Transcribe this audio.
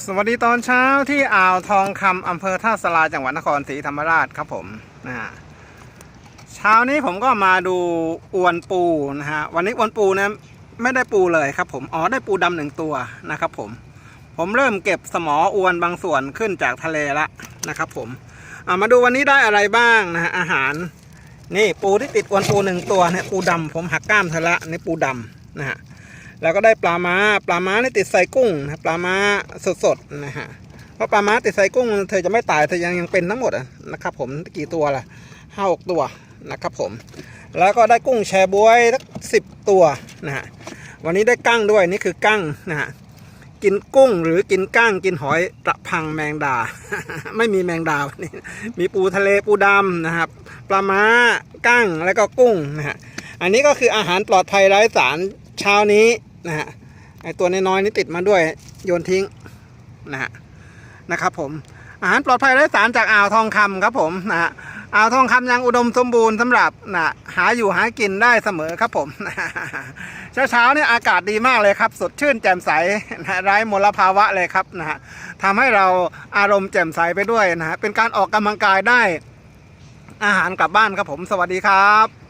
สวัสดีตอนเช้าที่อ่าวทองคำอำเภอท่าสลาจังหวัดนครศรีธรรมราชครับผมนะฮะเช้านี้ผมก็มาดูอวนปูนะฮะวันนี้อวนปูนะไม่ได้ปูเลยครับผมอ๋อได้ปูดำหนึ่งตัวนะครับผม ผมเริ่มเก็บสมออวนบางส่วนขึ้นจากทะเลละนะครับ ผมอ่ามาดูวันนี้ได้อะไรบ้างนะฮะอาหาร นี่ปูที่ติดอวนปูหนึ่งตัวเนี่ยปูดำผมหักกล้ามเธอละนี่ปูดำนะฮะ แล้วก็ได้ปลาม้าปลาม้านี่ติดใส่กุ้งนะปลาม้าสดๆนะฮะเพราะปลาม้าติดใส่กุ้ง เธอจะไม่ตายเธอยังยังเป็นทั้งหมดนะครับผมกี่ตัวล่ะห้าหกตัวนะครับผม แล้วก็ได้กุ้งแชบวยสักสิบตัวนะฮะวันนี้ได้กั้งด้วยนี่คือกั้งนะฮะกินกุ้งหรือกินกั้งกินหอยประพังแมงดา ไม่มีแมงดาวันนี้มีปูทะเลปูดำนะครับปลาม้ากั้งแล้วก็กุ้งนะฮะอันนี้ก็คืออาหารปลอดภัยไร้สารเช้านี้ นะฮะไอตัวน้อยๆนี่ติดมาด้วยโยนทิ้งนะฮะนะครับผมอาหารปลอดภัยไร้สารจากอ่าวทองคำครับผมนะฮะอ่าวทองคำยังอุดมสมบูรณ์สำหรับนะหาอยู่หากินได้เสมอครับผมเช้าเช้าๆเนี่ยอากาศดีมากเลยครับ สดชื่นแจ่มใสนะไร้มลภาวะเลยครับนะฮะทำให้เราอารมณ์แจ่มใสไปด้วยนะฮะเป็นการออกกำลังกายได้อาหารกลับบ้านครับผม สวัสดีครับ